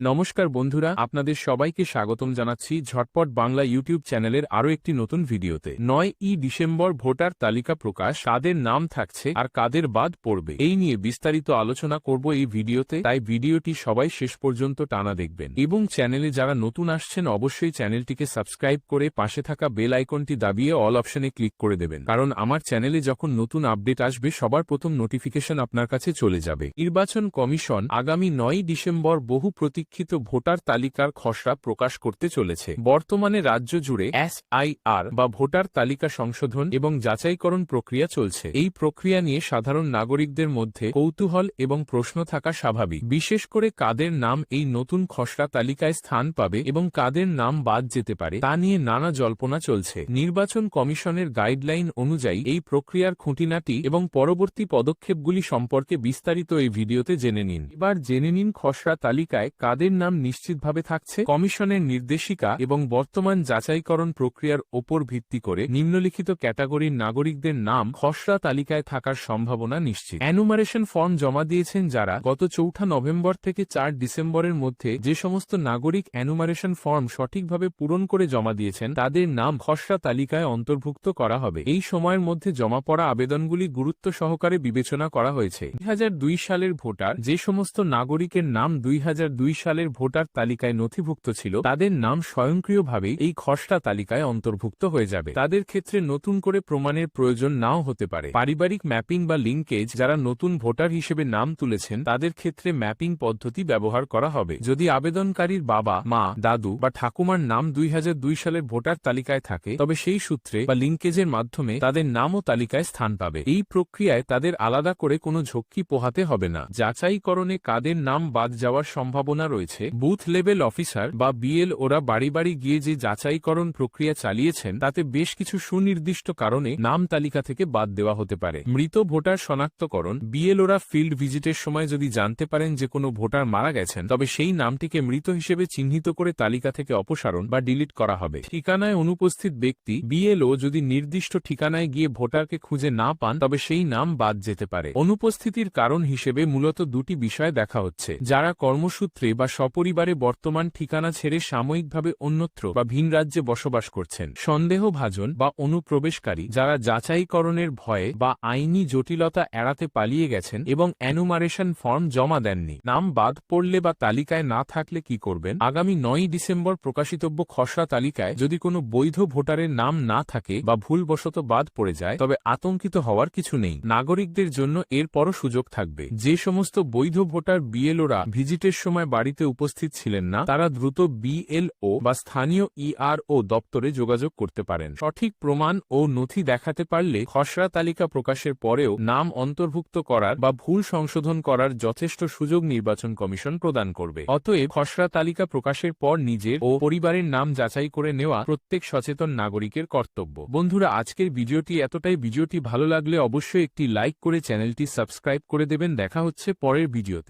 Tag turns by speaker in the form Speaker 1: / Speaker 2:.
Speaker 1: নমস্কার বন্ধুরা, আপনাদের সবাইকে স্বাগতম জানাচ্ছি ঝটপট বাংলা ইউটিউব চ্যানেলের আরও একটি নতুন ভিডিওতে। নয় ই ডিসেম্বর ভোটার তালিকা প্রকাশ, কাদের নাম থাকছে আর কাদের বাদ পড়বে, এই নিয়ে বিস্তারিত আলোচনা করব এই ভিডিওতে, তাই ভিডিওটি সবাই শেষ পর্যন্ত টানা দেখবেন। এবং চ্যানেলে যারা নতুন আসছেন, অবশ্যই চ্যানেলটিকে সাবস্ক্রাইব করে পাশে থাকা বেল আইকনটি দাবিয়ে অল অপশনে ক্লিক করে দেবেন। কারণ আমার চ্যানেলে যখন নতুন আপডেট আসবে, সবার প্রথম নোটিফিকেশন আপনার কাছে চলে যাবে। নির্বাচন কমিশন আগামী নয় ডিসেম্বর বহু প্রতীক্ষিত ভোটার তালিকার খসড়া প্রকাশ করতে চলেছে। বর্তমানে রাজ্য জুড়ে এসআইআর বা ভোটার তালিকা সংশোধন এবং যাচাইকরণ প্রক্রিয়া চলছে। এই প্রক্রিয়া নিয়ে সাধারণ নাগরিকদের মধ্যে কৌতূহল এবং প্রশ্ন থাকা স্বাভাবিক। বিশেষ করে কাদের নাম এই নতুন খসড়া তালিকায় স্থান পাবে এবং কাদের নাম বাদ যেতে পারে, তা নিয়ে নানা জল্পনা চলছে। নির্বাচন কমিশনের গাইডলাইন অনুযায়ী এই প্রক্রিয়ার খুঁটিনাটি এবং পরবর্তী পদক্ষেপগুলি সম্পর্কে বিস্তারিত এই ভিডিওতে জেনে নিন। এবার জেনে নিন খসড়া তালিকায় কাদের নাম নিশ্চিতভাবে থাকছে কমিশনের নির্দেশিকা এবং বর্তমান যাচাইকরণ প্রক্রিয়ার ওপর ভিত্তি করে নিম্নলিখিত ক্যাটাগরির নাগরিকদের নাম খসড়া তালিকায় থাকার সম্ভাবনা নিশ্চিত। অ্যানুমারেশন ফর্ম জমা দিয়েছেন যারা গত চৌঠা নভেম্বর থেকে চার ডিসেম্বরের মধ্যে যে সমস্ত নাগরিক অ্যানুমারেশন ফর্ম সঠিকভাবে পূরণ করে জমা দিয়েছেন তাদের নাম খসড়া তালিকায় অন্তর্ভুক্ত করা হবে। এই সময়ের মধ্যে জমা পড়া আবেদনগুলি গুরুত্ব সহকারে বিবেচনা করা হয়েছে। দুই হাজার দুই সালের ভোটার যে সমস্ত নাগরিকের নাম দুই দুই সালের ভোটার তালিকায় নথিভুক্ত ছিল, তাদের নাম স্বয়ংক্রিয়ভাবেই এই খসড়া তালিকায় অন্তর্ভুক্ত হয়ে যাবে। তাদের ক্ষেত্রে নতুন করে প্রমাণের প্রয়োজন নাও হতে পারে। পারিবারিক ম্যাপিং বা লিঙ্কেজ যারা নতুন ভোটার হিসেবে নাম তুলেছেন, তাদের ক্ষেত্রে ম্যাপিং পদ্ধতি ব্যবহার করা হবে। যদি আবেদনকারীর বাবা, মা, দাদু বা ঠাকুমার নাম দুই সালের ভোটার তালিকায় থাকে, তবে সেই সূত্রে বা লিঙ্কেজের মাধ্যমে তাদের নামও তালিকায় স্থান পাবে। এই প্রক্রিয়ায় তাদের আলাদা করে কোনো ঝক্কি পোহাতে হবে না। যাচাইকরণে কাদের নাম বাদ যাওয়ার সম্ভাবনা রয়েছে। বুথ লেভেল অফিসার বা বিএল ওরা বাড়ি বাড়ি গিয়ে যে যাচাইকরণ প্রক্রিয়া চালিয়েছেন, তাতে বেশ কিছু সুনির্দিষ্ট কারণে নাম তালিকা থেকে বাদ দেওয়া হতে পারে। মৃত ভোটার শনাক্তকরণ, বিএল ওরা ফিল্ড ভিজিটের সময় যদি জানতে পারেন যে কোনো ভোটার মারা গেছেন, তবে সেই নামটিকে মৃত হিসেবে চিহ্নিত করে তালিকা থেকে অপসারণ বা ডিলিট করা হবে। ঠিকানায় অনুপস্থিত ব্যক্তি, বিএলও যদি নির্দিষ্ট ঠিকানায় গিয়ে ভোটারকে খুঁজে না পান, তবে সেই নাম বাদ যেতে পারে। অনুপস্থিতির কারণ হিসেবে মূলত দুটি বিষয় দেখা হচ্ছে, যারা কর্মসূত্রে বা সপরিবারে বর্তমান ঠিকানা ছেড়ে সাময়িকভাবে অন্যত্র বা ভিন রাজ্যে বসবাস করছেন। সন্দেহভাজন বা অনুপ্রবেশকারী যারা যাচাইকরণের ভয়ে বা আইনি জটিলতা এড়াতে পালিয়ে গেছেন এবং অ্যানুমারেশন ফর্ম জমা দেননি। নাম বাদ পড়লে বা তালিকায় না থাকলে কি করবেন? আগামী নয় ডিসেম্বর প্রকাশিতব্য খসড়া তালিকায় যদি কোনো বৈধ ভোটারের নাম না থাকে বা ভুলবশত বাদ পড়ে যায়, তবে আতঙ্কিত হওয়ার কিছু নেই। নাগরিকদের জন্য এরপরও সুযোগ থাকবে। যে সমস্ত বৈধ ভোটার বিএলওরা ভিজিটের সময় বাড়িতে উপস্থিত ছিলেন না, তারা দ্রুত বিএলও বা স্থানীয় ইআরও দপ্তরে যোগাযোগ করতে পারেন। সঠিক প্রমাণ ও নথি দেখাতে পারলে খসড়া তালিকা প্রকাশের পরেও নাম অন্তর্ভুক্ত করার বা ভুল সংশোধন করার যথেষ্ট সুযোগ নির্বাচন কমিশন প্রদান করবে। অতএব খসড়া তালিকা প্রকাশের পর নিজের ও পরিবারের নাম যাচাই করে নেওয়া প্রত্যেক সচেতন নাগরিকের কর্তব্য। বন্ধুরা, আজকের ভিডিওটি এতটাই। ভিডিওটি ভালো লাগলে অবশ্যই একটি লাইক করে চ্যানেলটি সাবস্ক্রাইব করে দেবেন। দেখা হচ্ছে পরের ভিডিওতে।